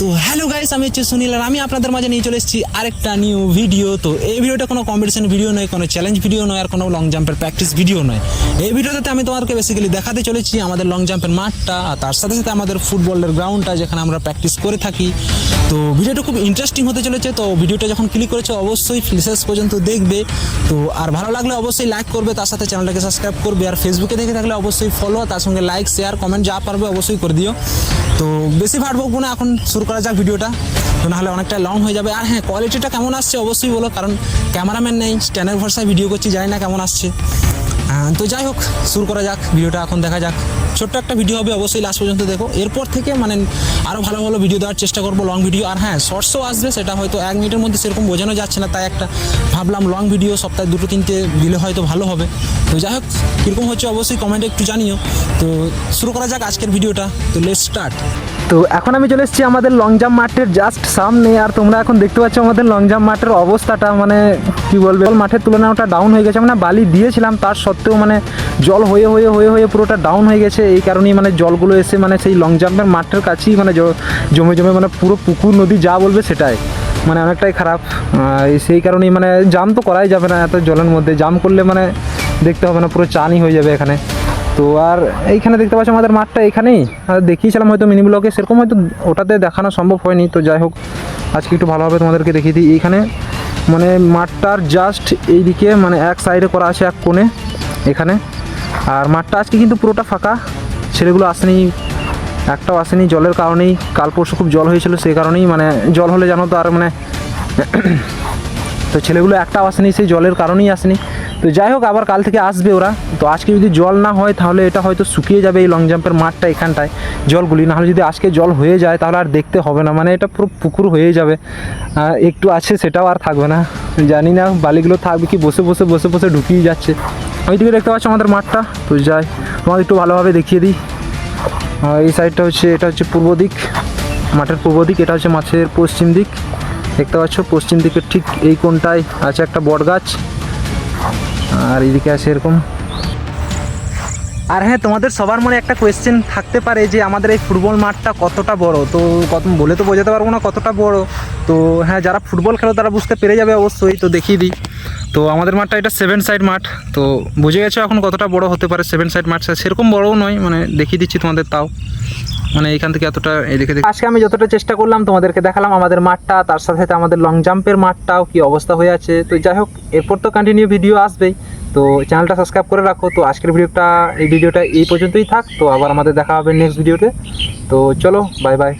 তো hello guys আমি হচ্ছে সুনীল আর আমি আপনাদের মাঝে নিয়ে চলে এসেছি আরেকটা নিউ ভিডিও তো এই ভিডিওটা কোনো কম্পিটিশন ভিডিও নয়, কোনো চ্যালেঞ্জ ভিডিও নয়, আর কোনো লং জাম্পের প্র্যাকটিস ভিডিও নয়। এই ভিডিওটাতে আমি তোমাদেরকে বেসিক্যালি দেখাতে চলেছি আমাদের লং জাম্পের মাঠটা, আর তার সাথে সাথে আমাদের ফুটবলের গ্রাউন্ডটা যেখানে আমরা প্র্যাকটিস করে থাকি। তো ভিডিওটা খুব ইন্টারেস্টিং হতে চলেছে, তো ভিডিওটা যখন ক্লিক করেছ অবশ্যই শেষ পর্যন্ত দেখবে। তো আর ভালো লাগলে অবশ্যই লাইক করবে, তার সাথে চ্যানেলটাকে সাবস্ক্রাইব করবে, আর ফেসবুকে দেখে থাকলে অবশ্যই ফলো তার সঙ্গে লাইক শেয়ার কমেন্ট যা পারবে অবশ্যই করে দিও। তো বেশি ভাট বকবো না, এখন শুরু করা যাক ভিডিওটা তো নাহলে অনেকটা লং হয়ে যাবে। আর হ্যাঁ কোয়ালিটিটা কেমন আসছে অবশ্যই বলো, কারণ ক্যামেরাম্যান নেই স্ট্যান্ডের ভরসায় ভিডিও করছি, জানি না কেমন আসছে। তো যাই হোক, শুরু করা যাক ভিডিওটা এখন দেখা যাক। ছোট্ট একটা ভিডিও হবে, অবশ্যই লাস্ট পর্যন্ত দেখো। এরপর থেকে মানে আরও ভালো ভালো ভিডিও দেওয়ার চেষ্টা করব লং ভিডিও আর হ্যাঁ শর্টসও আসবে, সেটা হয়তো এক মিনিটের মধ্যে সেরকম বোঝানো যাচ্ছে না, তাই একটা ভাবলাম লং ভিডিও সপ্তাহে দুটো, তিনটে দিলে হয়তো ভালো হবে। তো যাই হোক, কীরকম হচ্ছে অবশ্যই কমেন্টে একটু জানিও। তো শুরু করা যাক আজকের ভিডিওটা তো লেট স্টার্ট তো এখন আমি চলে এসেছি আমাদের লং জাম্প মাঠের জাস্ট সামনে, আর তোমরা এখন দেখতে পাচ্ছ আমাদের লং জাম্প মাঠের অবস্থাটা মানে কি বলবে মাঠের তুলনায় ওটা ডাউন হয়ে গেছে মানে বালি দিয়েছিলাম, তার সত্ত্বেও মানে জল হয়ে হয়ে হয়ে হয়ে পুরোটা ডাউন হয়ে গেছে, এই কারণেই মানে জলগুলো এসে মানে সেই লং জাম্পের মাঠের কাছেই মানে জমে জমে মানে পুরো পুকুর, নদী যা বলবে সেটাই। মানে অনেকটাই খারাপ সেই কারণেই মানে জাম তো করাই যাবে না এত জলের মধ্যে জাম করলে মানে দেখতে হবে না, পুরো চানই হয়ে যাবে এখানে। তো আর এইখানে দেখতে পাচ্ছ আমাদের মাঠটা এখানেই। আর দেখিয়েছিলাম হয়তো মিনি ব্লকে সেরকম হয়তো ওটাতে দেখানো সম্ভব হয়নি, তো যাই হোক, আজকে একটু ভালোভাবে তোমাদেরকে দেখিয়ে দিই এইখানে। মানে মাঠটার জাস্ট এইদিকে মানে এক সাইডে করা আছে এক কোণে, এখানে। আর মাঠটা আজকে কিন্তু পুরোটা ফাঁকা, ছেলেগুলো আসেনি, একটাও আসেনি, জলের কারণেই। কাল পরশু খুব জল হয়েছিল, সেই কারণেই মানে জল হলে জানো তো আর মানে তো ছেলেগুলো একটাও আসেনি, সেই জলের কারণেই আসেনি। তো যাই হোক, আবার কাল থেকে আসবে ওরা। তো আজকে যদি জল না হয়, তাহলে এটা হয়তো শুকিয়ে যাবে এই লং জাম্পের মাঠটা এখানটায়, জলগুলি। নাহলে যদি আজকে জল হয়ে যায়, তাহলে আর দেখতে হবে না। মানে এটা পুরো পুকুর হয়ে যাবে। একটু আছে, সেটাও আর থাকবে না। জানি না, বালিগুলো থাকবে কি, বসে বসে বসে বসে ঢুকিয়ে যাচ্ছে। ওইদিকে দেখতে পাচ্ছ আমাদের মাঠটা। তো যাই তোমাদের একটু ভালোভাবে দেখিয়ে দিই। এই সাইডটা হচ্ছে, এটা হচ্ছে পূর্ব দিক। মাঠের পূর্ব দিক, এটা হচ্ছে মাছের পশ্চিম দিক। দেখতে পাচ্ছ, পশ্চিম দিকের ঠিক এই কোনটায় আছে একটা বট গাছ আর এদিকে আছে এরকম। আর হ্যাঁ তোমাদের সবার মনে একটা কোয়েশ্চেন থাকতে পারে যে আমাদের এই ফুটবল মাঠটা কতটা বড়? তো কত বলে তো বোঝাতে পারব না কতটা বড়। তো হ্যাঁ যারা ফুটবল খেলো তারা বুঝতে পেরে যাবে অবশ্যই। তো দেখিয়ে দিই। তো আমাদের মাঠটা এটা সেভেন সাইড মাঠ। তো বুঝে গেছো এখন কতটা বড় হতে পারে সেভেন সাইড মাঠ? সেরকম বড়ও নয় মানে দেখিয়ে দিচ্ছি তোমাদের তাও। মানে এখান থেকে এতটা এদিকে আজকে আমি যতটা চেষ্টা করলাম তোমাদেরকে দেখালাম আমাদের মাঠটা, তার সাথে সাথে আমাদের লং জাম্পের মাঠটাও কি অবস্থা হয়ে আছে। তো যাই হোক, এরপর তো কন্টিনিউ ভিডিও আসবেই। তো চ্যানেলটা সাবস্ক্রাইব করে রাখো। তো আজকের ভিডিওটা, এই ভিডিওটা এই পর্যন্তই থাক। তো আবার আমাদের দেখা হবে নেক্সট ভিডিওতে তো চলো বাই বাই